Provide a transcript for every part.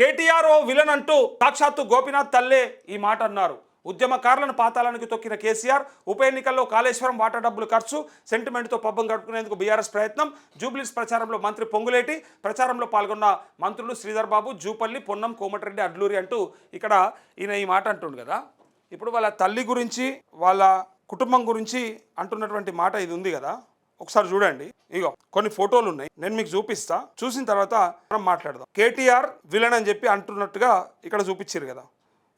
కేటీఆర్ ఓ villain అంటూ సాక్షాత్తు గోపీనాథ్ తల్లే ఈ మాట అన్నారు. ఉద్యమకారులను పాతాళానికి తొక్కిన కేసీఆర్ ఉప ఎన్నికల్లో కాళేశ్వరం వాటర్ డబ్బులు ఖర్చు సెంటిమెంట్తో పబ్బం కట్టుకునేందుకు బీఆర్ఎస్ ప్రయత్నం జూబ్లీస్ ప్రచారంలో మంత్రి పొంగులేటి ప్రచారంలో పాల్గొన్న మంత్రులు శ్రీధర్ బాబు జూపల్లి పొన్నం కోమటిరెడ్డి అడ్లూరి అంటూ ఇక్కడ ఈయన ఈ మాట అంటుండు కదా. ఇప్పుడు వాళ్ళ తల్లి గురించి వాళ్ళ కుటుంబం గురించి అంటున్నటువంటి మాట ఇది ఉంది కదా. ఒకసారి చూడండి. ఇగో కొన్ని ఫోటోలు ఉన్నాయి. నేను మీకు చూపిస్తా. చూసిన తర్వాత మనం మాట్లాడదాం. కేటీఆర్ విలన్ అని చెప్పి అంటున్నట్టుగా ఇక్కడ చూపించారు కదా.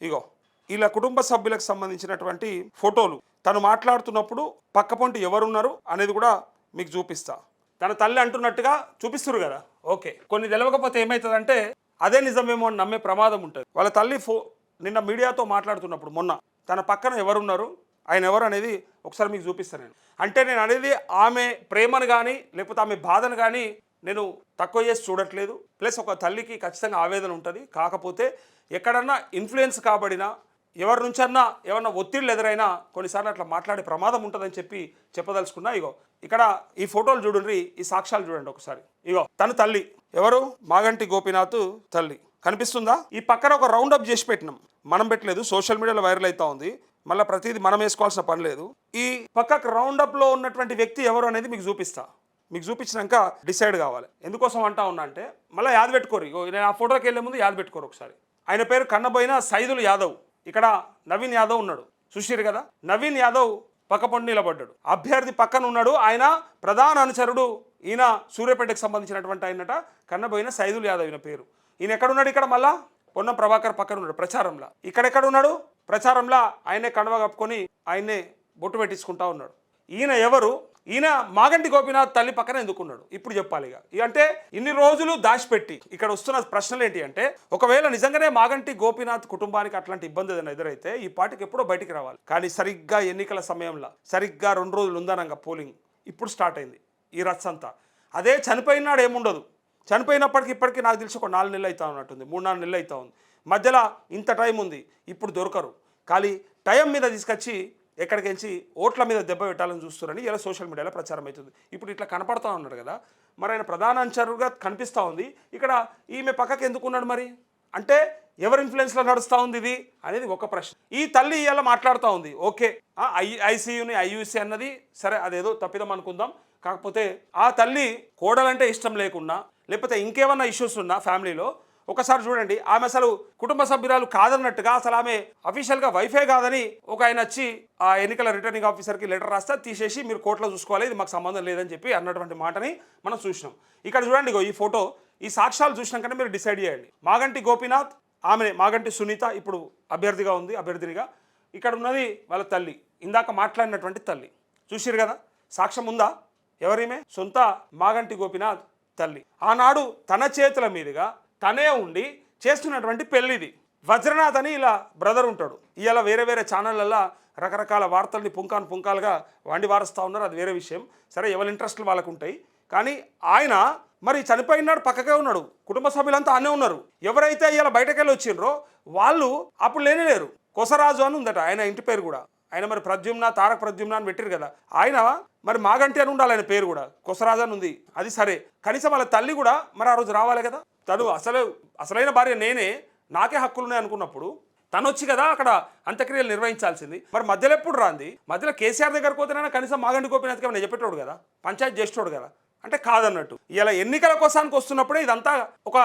ఇగో ఇలా కుటుంబ సభ్యులకు సంబంధించినటువంటి ఫోటోలు. తను మాట్లాడుతున్నప్పుడు పక్కపొంటి ఎవరున్నారు అనేది కూడా మీకు చూపిస్తా. తన తల్లి అంటున్నట్టుగా చూపిస్తారు కదా. ఓకే. కొన్ని తెలవకపోతే ఏమవుతుందంటే అదే నిజమేమో అని నమ్మే ప్రమాదం ఉంటుంది. వాళ్ళ తల్లి ఫో నిన్న మీడియాతో మాట్లాడుతున్నప్పుడు మొన్న తన పక్కన ఎవరున్నారు? ఆయన ఎవరు అనేది ఒకసారి మీకు చూపిస్తాను నేను. అంటే నేను అనేది ఆమె ప్రేమను కానీ లేకపోతే ఆమె బాధను కానీ నేను తక్కువ చేసి చూడట్లేదు. ప్లస్ ఒక తల్లికి ఖచ్చితంగా ఆవేదన ఉంటుంది. కాకపోతే ఎక్కడన్నా ఇన్ఫ్లుయెన్స్ కాబడినా ఎవరి నుంచన్నా ఏమన్నా ఒత్తిళ్ళు ఎదురైనా కొన్నిసార్లు అట్లా మాట్లాడే ప్రమాదం ఉంటుందని చెప్పి చెప్పదలుచుకున్నా. ఇగో ఇక్కడ ఈ ఫోటోలు చూడండి ఈ సాక్ష్యాలు చూడండి ఒకసారి. ఇగో తన తల్లి. ఎవరు? మాగంటి గోపీనాథ్ తల్లి. కనిపిస్తుందా? ఈ పక్కన ఒక రౌండ్ అప్ చేసి పెట్టినాం. మనం పెట్టలేదు సోషల్ మీడియాలో వైరల్ అవుతా ఉంది. మళ్ళీ ప్రతిదీ మనం వేసుకోవాల్సిన పని లేదు. ఈ పక్కకు రౌండ్ అప్లో ఉన్నటువంటి వ్యక్తి ఎవరు అనేది మీకు చూపిస్తా. మీకు చూపించినాక డిసైడ్ కావాలి. ఎందుకోసం అంటా ఉన్నా అంటే మళ్ళీ యాద్ పెట్టుకోరు. నేను ఆ ఫోటోకి వెళ్ళే ముందు యాద్ పెట్టుకోరు ఒకసారి. ఆయన పేరు కన్నబోయిన సైదుల్ యాదవ్. ఇక్కడ నవీన్ యాదవ్ ఉన్నాడు. చూసిరు కదా? నవీన్ యాదవ్ పక్కపొండి నిలబడ్డాడు. అభ్యర్థి పక్కన ఉన్నాడు. ఆయన ప్రధాన అనుచరుడు. ఈయన సూర్యాపేటకు సంబంధించినటువంటి ఆయనట కన్నబోయిన సైదుల్ యాదవ్ ఈయన పేరు. ఈయన ఎక్కడున్నాడు ఇక్కడ మళ్ళా? పొన్నం ప్రభాకర్ పక్కన ఉన్నాడు ప్రచారంలో. ఇక్కడెక్కడ ఉన్నాడు ప్రచారంలో ఆయనే కడవ కప్పుకొని ఆయనే బొట్టు పెట్టించుకుంటా ఉన్నాడు. ఈయన ఎవరు? ఈయన మాగంటి గోపీనాథ్ తల్లి పక్కన ఎందుకున్నాడు? ఇప్పుడు చెప్పాలి ఇక. అంటే ఇన్ని రోజులు దాచిపెట్టి ఇక్కడ వస్తున్న ప్రశ్నలు ఏంటి అంటే ఒకవేళ నిజంగానే మాగంటి గోపీనాథ్ కుటుంబానికి అట్లాంటి ఇబ్బంది ఏదైనా ఎదురైతే ఈ పాటికి ఎప్పుడో బయటికి రావాలి. కానీ సరిగ్గా ఎన్నికల సమయంలో సరిగ్గా రెండు రోజులు ఉందనంగా పోలింగ్ ఇప్పుడు స్టార్ట్ అయింది. ఈ రత్స్ అంతా. అదే చనిపోయినాడు ఏముండదు. చనిపోయినప్పటికి ఇప్పటికీ నాకు తెలిసి ఒక నాలుగు నెలలు అవుతా ఉన్నట్టుంది మూడు నాలుగు నెలలు అవుతా ఉంది. మధ్యలో ఇంత టైం ఉంది ఇప్పుడు దొరకరు. ఖాళీ టైం మీద తీసుకొచ్చి ఎక్కడికించి ఓట్ల మీద దెబ్బ పెట్టాలని చూస్తున్నారని ఇలా సోషల్ మీడియాలో ప్రచారం అవుతుంది. ఇప్పుడు ఇట్లా కనపడతా ఉన్నాడు కదా మరి ఆయన ప్రధాన అంచరుగా కనిపిస్తూ ఉంది. ఇక్కడ ఈమె పక్కకి ఎందుకున్నాడు మరి? అంటే ఎవరి ఇన్ఫ్లుయెన్స్లో నడుస్తూ ఉంది ఇది అనేది ఒక ప్రశ్న. ఈ తల్లి ఇలా మాట్లాడుతూ ఉంది. ఓకే ఆ, ఐ ఐసీయూని ఐయూసీ అన్నది సరే అదేదో తప్పిదం అనుకుందాం. కాకపోతే ఆ తల్లి కోడలంటే ఇష్టం లేకున్నా లేకపోతే ఇంకేమన్నా ఇష్యూస్ ఉన్నా ఫ్యామిలీలో ఒకసారి చూడండి ఆమె అసలు కుటుంబ సభ్యురాలు కాదన్నట్టుగా అసలు ఆమె అఫీషియల్గా వైఫే కాదని ఒక ఆయన వచ్చి ఆ ఎన్నికల రిటర్నింగ్ ఆఫీసర్కి లెటర్ రాస్తే తీసేసి మీరు కోర్టులో చూసుకోవాలి ఇది మాకు సంబంధం లేదని చెప్పి అన్నటువంటి మాటని మనం చూసినాం. ఇక్కడ చూడండి ఈ ఫోటో ఈ సాక్ష్యాలు చూసినాకనే మీరు డిసైడ్ చేయండి. మాగంటి గోపీనాథ్ ఆమె మాగంటి సునీత ఇప్పుడు అభ్యర్థిగా ఉంది అభ్యర్థినిగా. ఇక్కడ ఉన్నది వాళ్ళ తల్లి ఇందాక మాట్లాడినటువంటి తల్లి. చూసిరు కదా? సాక్ష్యం ఉందా? ఎవరిమే? సొంత మాగంటి గోపీనాథ్. తల్లి. ఆనాడు తన చేతుల మీదుగా తనే ఉండి చేస్తున్నటువంటి పెళ్ళిది. వజ్రనాథ్ అని ఇలా బ్రదర్ ఉంటాడు. ఇలా వేరే వేరే ఛానళ్ళల్లో రకరకాల వార్తల్ని పుంకాను పుంకాలుగా వండి వారుస్తూ ఉన్నారు. అది వేరే విషయం. సరే ఎవరి ఇంట్రెస్ట్లు వాళ్ళకు ఉంటాయి కానీ ఆయన మరి చనిపోయినాడు పక్కకే ఉన్నాడు. కుటుంబ సభ్యులంతా ఆనే ఉన్నారు. ఎవరైతే ఇలా బయటకెళ్ళి వచ్చిండ్రో వాళ్ళు అప్పుడు లేనే లేరు. కొసరాజు అని ఉందట ఆయన ఇంటి పేరు కూడా. ఆయన మరి ప్రద్యుమ్న తారక ప్రద్యుమ్న అని పెట్టారు కదా. ఆయన మరి మాగంటి అని ఉండాలి ఆయన పేరు కూడా. కొసరాజు అని ఉంది. అది సరే. కనీసం వాళ్ళ తల్లి కూడా మరి ఆ రోజు రావాలి కదా. తను అసలు అసలైన భార్య నేనే. నాకే హక్కులు ఉన్నాయి అనుకున్నప్పుడు తను వచ్చి కదా అక్కడ అంత్యక్రియలు నిర్వహించాల్సింది. మరి మధ్యలో ఎప్పుడు రాంది? మధ్యలో కేసీఆర్ దగ్గరకు పోతేనైనా కనీసం మాగంటి గోపినాథ్కి ఏమైనా చెప్పేటోడు కదా. పంచాయతీ చేసేటోడు కదా. అంటే కాదన్నట్టు. ఇలా ఎన్నికల కోసానికి వస్తున్నప్పుడే ఇదంతా ఒక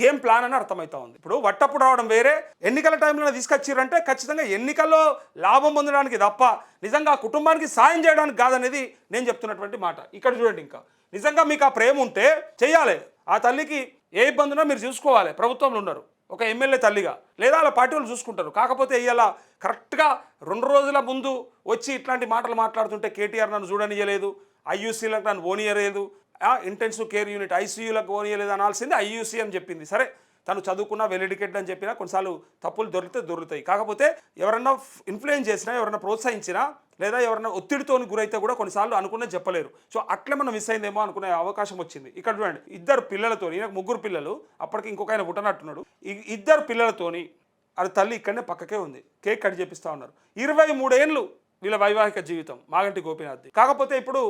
గేమ్ ప్లాన్ అని అర్థమవుతా ఉంది. ఇప్పుడు వట్టప్పుడు రావడం వేరే ఎన్నికల టైంలో తీసుకొచ్చిరంటే ఖచ్చితంగా ఎన్నికల్లో లాభం పొందడానికి తప్ప నిజంగా కుటుంబానికి సాయం చేయడానికి కాదనేది నేను చెప్తున్నటువంటి మాట. ఇక్కడ చూడండి ఇంకా. నిజంగా మీకు ఆ ప్రేమ ఉంటే చేయాలి ఆ తల్లికి ఏ ఇబ్బంది ఉన్నా మీరు చూసుకోవాలి. ప్రభుత్వంలో ఉన్నారు ఒక ఎమ్మెల్యే తల్లిగా. లేదా అలా పార్టీ వాళ్ళు చూసుకుంటారు. కాకపోతే ఇవాళ కరెక్ట్గా రెండు రోజుల ముందు వచ్చి ఇట్లాంటి మాటలు మాట్లాడుతుంటే కేటీఆర్ నన్ను చూడనియలేదు ఐయూసీలకు నన్ను ఓనియలేదు ఇంటెన్సివ్ కేర్ యూనిట్ ఐసీయూలకు పోనీయలేదు అనాల్సింది ఐయూసీ అని చెప్పింది. సరే తను చదువుకున్నా వెల్ ఎడ్యుకేటెడ్ అని చెప్పినా కొన్నిసార్లు తప్పులు దొరికితే దొరుకుతాయి. కాకపోతే ఎవరన్నా ఇన్ఫ్లుయెన్స్ చేసినా ఎవరన్నా ప్రోత్సహించినా లేదా ఎవరన్నా ఒత్తిడితో గురైతే కూడా కొన్నిసార్లు అనుకునే చెప్పలేరు. సో అట్లే మనం మిస్ అయిందేమో అనుకునే అవకాశం వచ్చింది. ఇక్కడ చూడండి ఇద్దరు పిల్లలతో ఈయనకు ముగ్గురు పిల్లలు అప్పటికి ఇంకొక ఆయన పుట్టనట్టున్నాడు. ఇద్దరు పిల్లలతోని అది తల్లి ఇక్కడనే పక్కకే ఉంది. కేక్ కట్ చేపిస్తూ ఉన్నారు. ఇరవై మూడేళ్ళు వీళ్ళ వైవాహిక జీవితం మాగంటి గోపీనాథ్ది. కాకపోతే ఇప్పుడు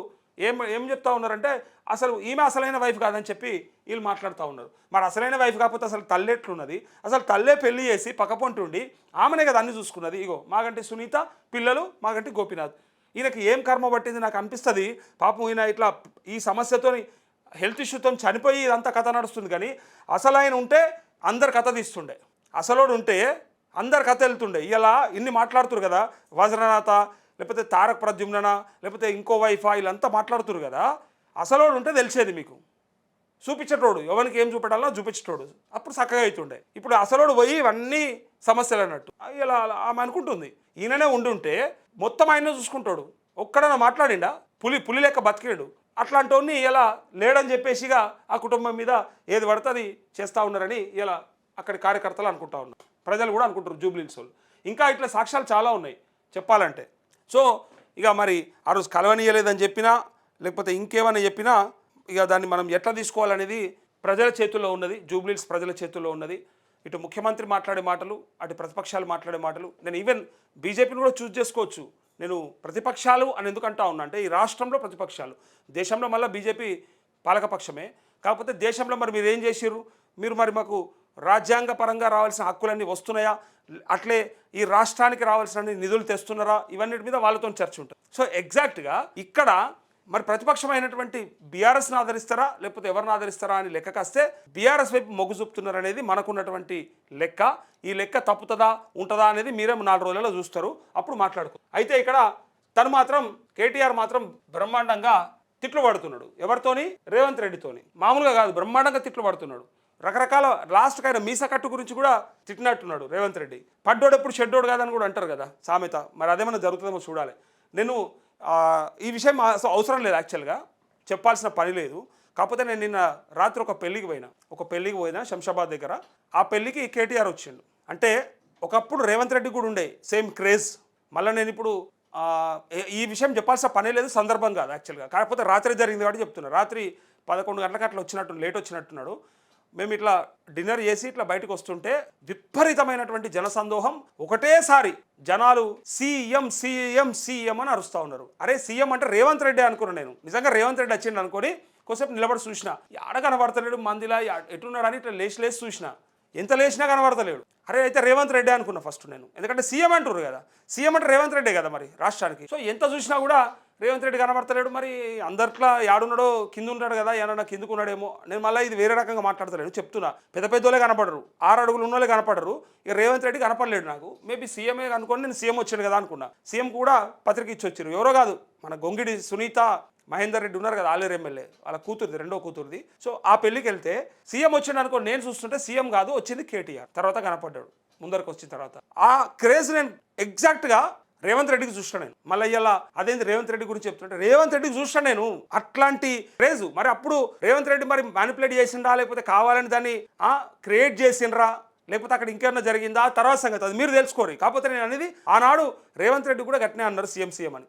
ఏం ఏం చెప్తా ఉన్నారంటే అసలు ఈమె అసలైన వైఫ్ కాదని చెప్పి వీళ్ళు మాట్లాడుతూ ఉన్నారు. మరి అసలైన వైఫ్ కాకపోతే అసలు తల్లి ఎట్లున్నది? అసలు తల్లే పెళ్ళి చేసి పక్కపొంటుండి ఆమెనే కదా అన్ని చూసుకున్నది. ఇగో మాగంటి సునీత పిల్లలు మాగంటి గోపీనాథ్. ఈయనకి ఏం కర్మ పట్టింది నాకు అనిపిస్తుంది? పాపం ఈయన ఇట్లా ఈ సమస్యతో హెల్త్ ఇష్యూతో చనిపోయి ఇదంతా కథ నడుస్తుంది కానీ అసలు ఆయన ఉంటే అందరు కథ తీస్తుండే. అసలోడు ఉంటే అందరు కథ వెళ్తుండే. ఇలా ఇన్ని మాట్లాడుతురు కదా వజ్రనాథ లేకపోతే తారక ప్రద్యుమ్న లేకపోతే ఇంకో వైఫా వీళ్ళంతా మాట్లాడుతురు కదా. అసలోడు ఉంటే తెలిసేది మీకు. చూపించేటోడు ఎవరికి ఏం చూపెట్టాలో చూపించేటోడు. అప్పుడు చక్కగా అవుతుండే ఇప్పుడు అసలోడు పోయి ఇవన్నీ సమస్యలు అన్నట్టు. ఇలా ఆమె అనుకుంటుంది. ఈయననే ఉండుంటే మొత్తం ఆయన చూసుకుంటాడు. ఒక్కడన్నా మాట్లాడిండా? పులి పులి లెక్క బతికాడు. అట్లాంటి ఇలా లేడని చెప్పేసిగా ఆ కుటుంబం మీద ఏది పడుతుంది చేస్తూ ఉన్నారని ఇలా అక్కడి కార్యకర్తలు అనుకుంటా ఉన్నారు. ప్రజలు కూడా అనుకుంటారు జూబ్లీస్ వాళ్ళు. ఇంకా ఇట్లా సాక్ష్యాలు చాలా ఉన్నాయి చెప్పాలంటే. సో ఇక మరి ఆ రోజు కలవనీయలేదని చెప్పినా లేకపోతే ఇంకేమైనా చెప్పినా ఇక దాన్ని మనం ఎట్లా తీసుకోవాలనేది ప్రజల చేతుల్లో ఉన్నది జూబ్లీస్ ప్రజల చేతుల్లో ఉన్నది. ఇటు ముఖ్యమంత్రి మాట్లాడే మాటలు అటు ప్రతిపక్షాలు మాట్లాడే మాటలు. నేను ఈవెన్ బీజేపీని కూడా చూస్ చేసుకోవచ్చు. నేను ప్రతిపక్షాలు అని ఎందుకంటా ఉన్నా అంటే ఈ రాష్ట్రంలో ప్రతిపక్షాలు. దేశంలో మళ్ళీ బీజేపీ పాలకపక్షమే కాకపోతే దేశంలో మరి మీరు ఏం చేసిర్రు? మీరు మరి మాకు రాజ్యాంగ పరంగా రావాల్సిన హక్కులన్నీ వస్తున్నాయా? అట్లే ఈ రాష్ట్రానికి రావాల్సిన నిధులు తెస్తున్నారా? ఇవన్నిటి మీద వాళ్ళతో చర్చ ఉంటుంది. సో ఎగ్జాక్ట్గా ఇక్కడ మరి ప్రతిపక్షమైనటువంటి బీఆర్ఎస్ని ఆదరిస్తారా లేకపోతే ఎవరిని ఆదరిస్తారా అని లెక్క కాస్తే బీఆర్ఎస్ వైపు మొగ్గు చూపుతున్నారు అనేది మనకున్నటువంటి లెక్క. ఈ లెక్క తప్పుతుందా ఉంటుందా అనేది మీరే నాలుగు రోజులలో చూస్తారు. అప్పుడు మాట్లాడుకో. అయితే ఇక్కడ తను మాత్రం కేటీఆర్ మాత్రం బ్రహ్మాండంగా తిట్లు పడుతున్నాడు. ఎవరితోని? రేవంత్ రెడ్డితోని. మామూలుగా కాదు బ్రహ్మాండంగా తిట్లు పడుతున్నాడు. రకరకాల లాస్ట్కి ఆయన మీస కట్టు గురించి కూడా తిట్టినట్టున్నాడు రేవంత్ రెడ్డి. పడ్డోడు ఎప్పుడు షెడ్డోడు కాదని కూడా అంటారు కదా సామెత. మరి అదేమన్నా జరుగుతుందేమో చూడాలి. నేను ఈ విషయం అసలు అవసరం లేదు యాక్చువల్గా చెప్పాల్సిన పని లేదు. కాకపోతే నేను నిన్న రాత్రి ఒక పెళ్ళికి పోయినా. ఒక పెళ్ళికి పోయినా శంషాబాద్ దగ్గర. ఆ పెళ్ళికి కేటీఆర్ వచ్చిండు. అంటే ఒకప్పుడు రేవంత్ రెడ్డి కూడా ఉండే. Same craze. మళ్ళీ నేను ఇప్పుడు ఈ విషయం చెప్పాల్సిన పనే లేదు సందర్భం కాదు యాక్చువల్గా కాకపోతే రాత్రి జరిగింది కాబట్టి చెప్తున్నా. రాత్రి పదకొండు గంటలకు అట్లా వచ్చినట్టు లేట్ వచ్చినట్టున్నాడు. మేము ఇట్లా డిన్నర్ చేసి ఇట్లా బయటకు వస్తుంటే విపరీతమైనటువంటి జనసందోహం. ఒకటేసారి జనాలు సీఎం సీఎం సీఎం అని అరుస్తూ ఉన్నారు. అరే సీఎం అంటే రేవంత్ రెడ్డి అనుకున్నాను నేను. నిజంగా రేవంత్ రెడ్డి వచ్చిండు అనుకొని కొద్దిసేపు నిలబడి చూసిన. ఆడ కనబడతలేడు మందిలా యా- ఎటున్నాడని ఇట్లా లేచి లేచి చూసిన. ఎంత లేచినా కనబడతలేడు. అరే అయితే రేవంత్ రెడ్డి అనుకున్నా ఫస్ట్ నేను. ఎందుకంటే సీఎం అంటారు కదా. సీఎం అంటే రేవంత్ రెడ్డే కదా మరి రాష్ట్రానికి. సో ఎంత చూసినా కూడా రేవంత్ రెడ్డి కనబడతలేడు. మరి అందరిట్లా యాడున్నాడో కింద ఉంటాడు కదా ఏమన్నా కిందకు ఉన్నాడేమో నేను మళ్ళీ ఇది వేరే రకంగా మాట్లాడతలేను చెప్తున్నా. పెద్ద పెద్దోళ్ళే కనపడరు. ఆరు అడుగులు ఉన్నోళ్ళే కనపడరు. ఇక రేవంత్ రెడ్డి కనపడలేడు నాకు. మేబీ సీఎంఏ అనుకోని నేను సీఎం వచ్చాను కదా అనుకున్నా. సీఎం కూడా పత్రిక ఇచ్చి వచ్చారు ఎవరో కాదు మన గొంగిడి సునీత మహేందర్ రెడ్డి ఉన్నారు కదా ఆలేరు ఎమ్మెల్యే. వాళ్ళ కూతురుది రెండో కూతురుది. సో ఆ పెళ్ళికి వెళ్తే సీఎం వచ్చిండు అనుకో నేను చూస్తుంటే సీఎం కాదు వచ్చింది కేటీఆర్. తర్వాత కనపడ్డాడు ముందరకు వచ్చిన తర్వాత. ఆ క్రేజ్ నేను ఎగ్జాక్ట్గా రేవంత్ రెడ్డికి చూస్తాను నేను. మళ్ళీ ఇలా అదేంటి రేవంత్ రెడ్డి గురించి చెప్తుంటే రేవంత్ రెడ్డికి చూస్తాను నేను అట్లాంటి క్రేజ్. మరి అప్పుడు రేవంత్ రెడ్డి మరి మ్యానిపులేట్ చేసిండ్రా లేకపోతే కావాలని దాన్ని క్రియేట్ చేసిండ్రా లేకపోతే అక్కడ ఇంకేమన్నా జరిగిందా? తర్వాత సంగతి అది మీరు తెలుసుకోరు. కాకపోతే నేను అనేది ఆనాడు రేవంత్ రెడ్డి కూడా గట్టినే అన్నారు సీఎం సీఎం అని.